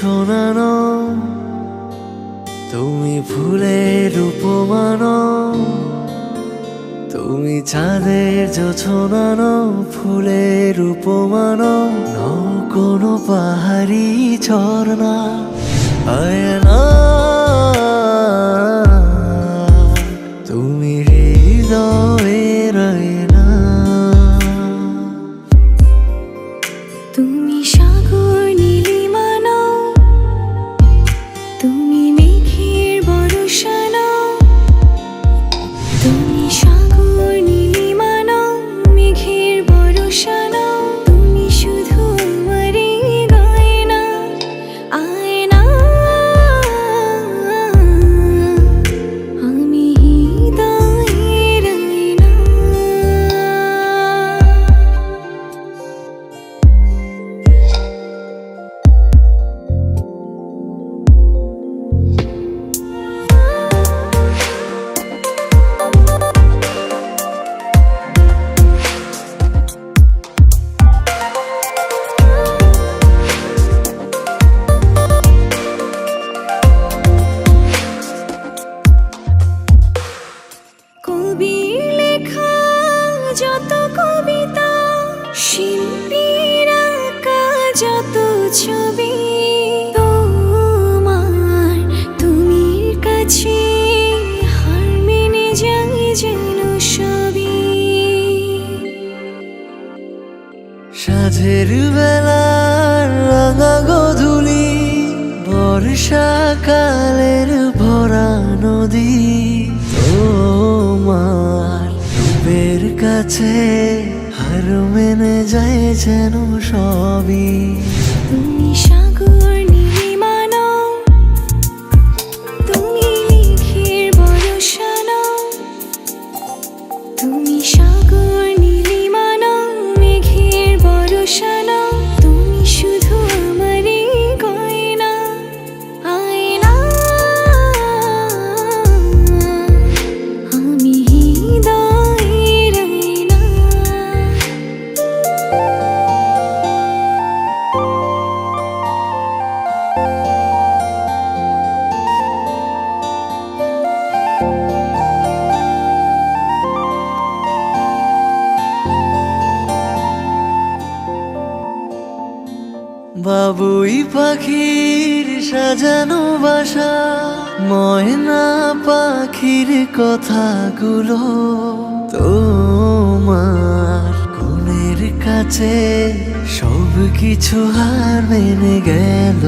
জোছনানো তুমি ফুলের উপমানো। তুমি চাঁদের জোছনানো ফুলের উপমানো। নও কোনো পাহাড়ি ঝর্ণা। আয়না। সাঝের বেলার রাঙা গধুলি বর্ষাকালের ভরা নদী। তোমার রূপের কাছে হার মেনে যায় যেন সবই। সাগর পাখির সাজানো বাসা ময়না পাখির কথাগুলো তোমার কোনের কাছে সব কিছু হার মেনে গেল।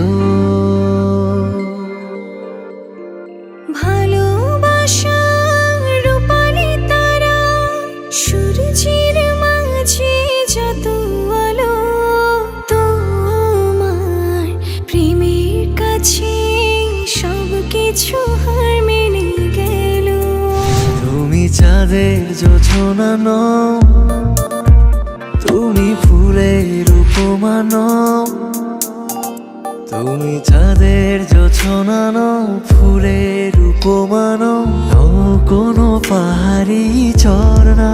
কিছু হার মেনে গেল। তুমি চাঁদের জোছনা নও, তুমি ফুলের উপমান তুমি চাঁদের জোছনা নও, ফুলের উপমান নও কোনো পাহাড়ি ঝর্ণা।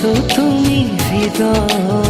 আছো তুমি হৃদয়।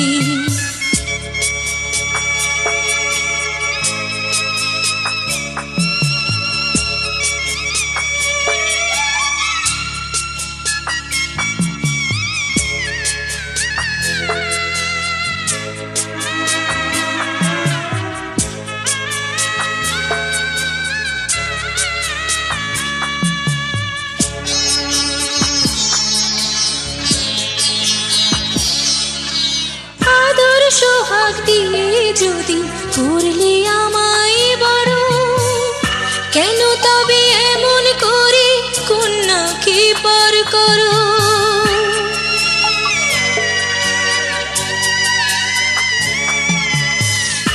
করো।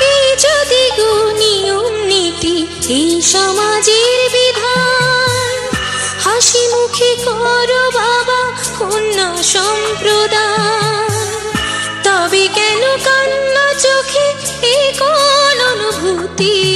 এই যদি নিয়ম নীতি এই সমাজের বিধান। হাসি মুখে করো বাবা, কন্যা সম্প্রদান। তবে কেন কান্না চোখে এ কোন অনুভূতি?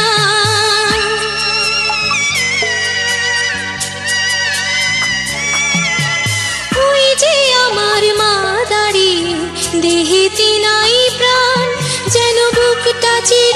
দেহেতে নাই প্রাণ যেন বুকটা চিরে